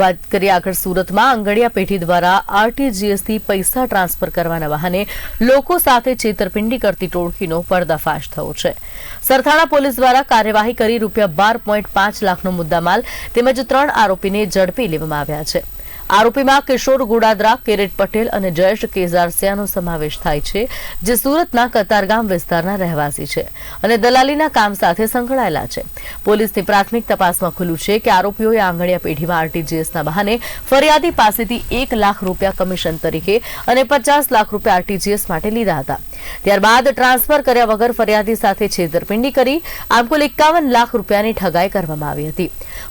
વાત કરીએ આગળ સુરતમાં આંગળીયા પેઢી દ્વારા આરટીજીએસથી પૈસા ટ્રાન્સફર કરવાના બહાને લોકો સાથે છેતરપિંડી કરતી ટોળકીનો પર્દાફાશ થયો છે સરથાણા પોલીસ દ્વારા કાર્યવાહી કરી રૂપિયા બાર પોઈન્ટ પાંચ લાખનો મુદ્દામાલ તેમજ ત્રણ આરોપીને ઝડપી લેવામાં આવ્યા છે આરોપીમાં કિશોર ગુડાદરા કિરીટ પટેલ અને જયેશ કેઝારસિયાનો સમાવેશ થાય છે જે સુરતના કતારગામ વિસ્તારના રહેવાસી છે અને દલાલીના કામ સાથે સંકળાયેલા છે પોલીસની પ્રાથમિક તપાસમાં ખુલ્યું છે કે આરોપીઓએ આંગણિયા પેઢીમાં આરટીજીએસના બહાને ફરિયાદી પાસેથી એક લાખ રૂપિયા કમિશન તરીકે અને પચાસ લાખ રૂપિયા આરટીજીએસ માટે લીધા હતા ત્યારબાદ ટ્રાન્સફર કર્યા વગર ફરિયાદી સાથે છેતરપિંડી કરી આપકો 51 લાખ રૂપિયાની ઠગાઈ કરવામાં આવી હતી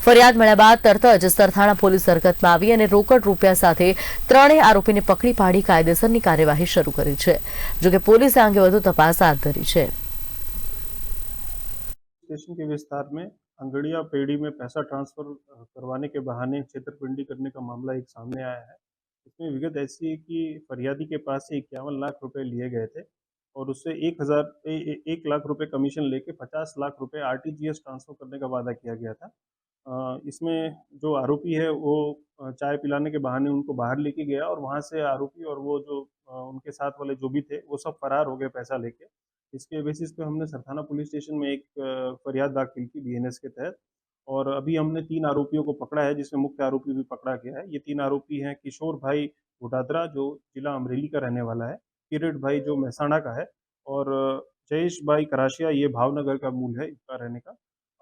ફરિયાદ મળ્યા બાદ તરત જ અજસ્તરથાણા પોલીસ સ્ટેશનમાં આવી અને રોકડ રૂપિયા સાથે ત્રણેય આરોપીને પકડી પાડી કાયદેસરની કાર્યવાહી શરૂ કરી છે જો કે પોલીસ આગળ વધુ તપાસ હાથ ધરી છે સ્ટેશન કે વિસ્તારમાં અંગડિયા પેડીમાં પૈસા ટ્રાન્સફર કરાવને કે બહાને છેતરપિંડી કરને કા મામલો એક સામે આયા છે ઇસમે વિગત એવી છે કે ફરિયાદી કે પાસે 51 લાખ રૂપિયા લે ગયા હતા और उससे एक हज़ार एक लाख रुपए कमीशन लेके पचास लाख रुपए आरटीजीएस ट्रांसफ़र करने का वादा किया गया था इसमें जो आरोपी है वो चाय पिलाने के बहाने उनको बाहर लेके गया और वहाँ से आरोपी और वो जो उनके साथ वाले जो भी थे वो सब फरार हो गए पैसा लेके इसके बेसिस पे हमने सरथाना पुलिस स्टेशन में एक फरियाद दाखिल की बीएनएस के तहत और अभी हमने तीन आरोपियों को पकड़ा है जिसमें मुख्य आरोपी भी पकड़ा गया है ये तीन आरोपी हैं किशोर भाई घोटादरा जो जिला अमरेली का रहने वाला है किरट भाई जो महसाणा का है और जयेश भाई कराशिया ये भावनगर का मूल है इसका रहने का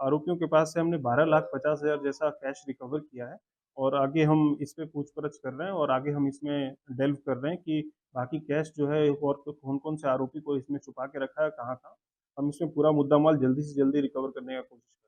आरोपियों के पास से हमने बारह लाख पचास हज़ार जैसा कैश रिकवर किया है और आगे हम इस पर पूछपरछ कर रहे हैं और आगे हम इसमें डेल्व कर रहे हैं कि बाकी कैश जो है और तो कौन कौन से आरोपी को इसमें छुपा के रखा है कहाँ कहाँ हम इसमें पूरा मुद्दा माल जल्दी से जल्दी रिकवर करने का कोशिश